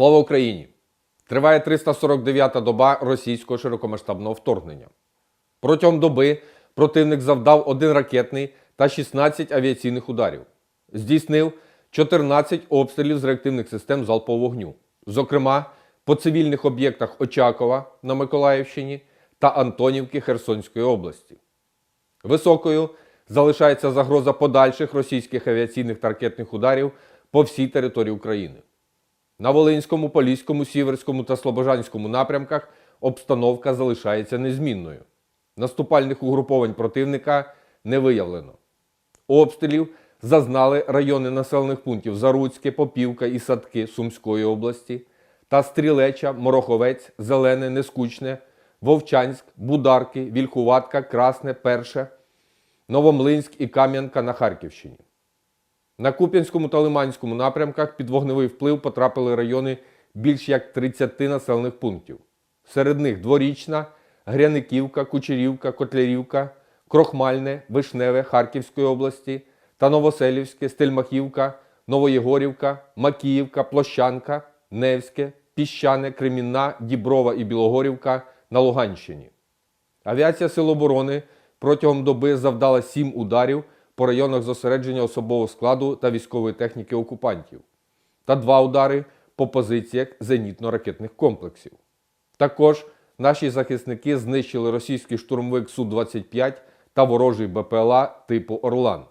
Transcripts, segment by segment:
Слава Україні! Триває 349-та доба російського широкомасштабного вторгнення. Протягом доби противник завдав один ракетний та 16 авіаційних ударів. Здійснив 14 обстрілів з реактивних систем залпового вогню, зокрема по цивільних об'єктах Очакова на Миколаївщині та Антонівки Херсонської області. Високою залишається загроза подальших російських авіаційних та ракетних ударів по всій території України. На Волинському, Поліському, Сіверському та Слобожанському напрямках обстановка залишається незмінною. Наступальних угруповань противника не виявлено. Обстрілів зазнали райони населених пунктів Заруцьке, Попівка і Садки Сумської області та Стрілеча, Мороховець, Зелене, Нескучне, Вовчанськ, Бударки, Вільхуватка, Красне, Перше, Новомлинськ і Кам'янка на Харківщині. На Куп'янському та Лиманському напрямках під вогневий вплив потрапили райони більш як 30 населених пунктів. Серед них Дворічна, Гряниківка, Кучерівка, Котлярівка, Крохмальне, Вишневе Харківської області та Новоселівське, Стельмахівка, Новоєгорівка, Макіївка, Площанка, Невське, Піщане, Кремінна, Діброва і Білогорівка на Луганщині. Авіація Сил оборони протягом доби завдала сім ударів по районах зосередження особового складу та військової техніки окупантів та два удари по позиціях зенітно-ракетних комплексів. Також наші захисники знищили російський штурмовик Су-25 та ворожий БПЛА типу Орлан.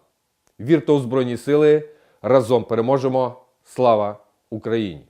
Вірте у Збройні сили! Разом переможемо! Слава Україні!